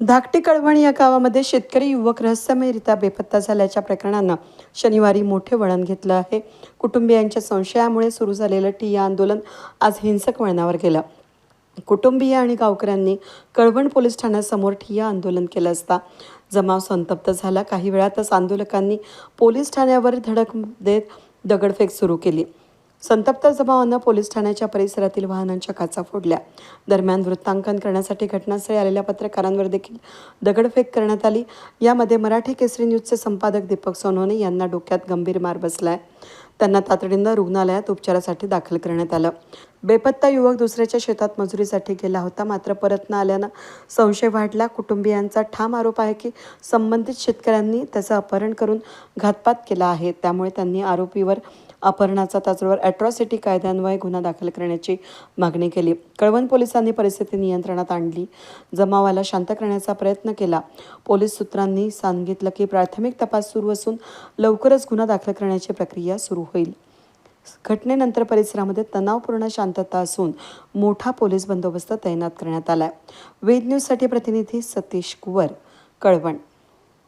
धाकटी कळवण या गावामध्ये शेतकरी युवक रहस्यमयरित्या बेपत्ता झाल्याच्या प्रकरणानं शनिवारी मोठे वळण घेतलं आहे. कुटुंबियांच्या संशयामुळे सुरू झालेलं ठिय्या आंदोलन आज हिंसक वळणावर गेलं. कुटुंबीय आणि गावकऱ्यांनी कळवण पोलीस ठाण्यासमोर ठिय्या आंदोलन केलं असता जमाव संतप्त झाला. काही वेळातच आंदोलकांनी पोलीस ठाण्यावर धडक देत दगडफेक सुरू केली. संतप्त जमावानं पोलीस ठाण्याच्या परिसरातील वाहनांच्या काचा फोडल्या. दरम्यान वृत्तांकन करण्यासाठी घटनास्थळी आलेल्या पत्रकारांवर देखील दगडफेक करण्यात आली. यामध्ये मराठी केसरी न्यूजचे संपादक दीपक सोनवणे यांना डोक्यात गंभीर मार बसलाय. त्यांना तातडीनं रुग्णालयात उपचारासाठी दाखल करण्यात आलं. बेपत्ता युवक दुसऱ्याच्या शेतात मजुरीसाठी गेला होता. मात्र परत न आल्यानं संशय वाढला. कुटुंबियांचा ठाम आरोप आहे की संबंधित शेतकऱ्यांनी त्याचं अपहरण करून घातपात केला आहे. त्यामुळे त्यांनी आरोपीवर अपहरणाचा त्याचबरोबर अॅट्रॉसिटी कायद्यान्वये गुन्हा दाखल करण्याची मागणी केली. कळवण पोलिसांनी परिस्थिती नियंत्रणात आणली. जमावाला शांत करण्याचा प्रयत्न केला. पोलीस सूत्रांनी सांगितलं की प्राथमिक तपास सुरू असून लवकरच गुन्हा दाखल करण्याची प्रक्रिया सुरू होईल. घटनेनंतर परिसरामध्ये तणावपूर्ण शांतता असून मोठा पोलीस बंदोबस्त तैनात करण्यात आलाय. वेद न्यूजसाठी प्रतिनिधी सतीश कुवर कळवण.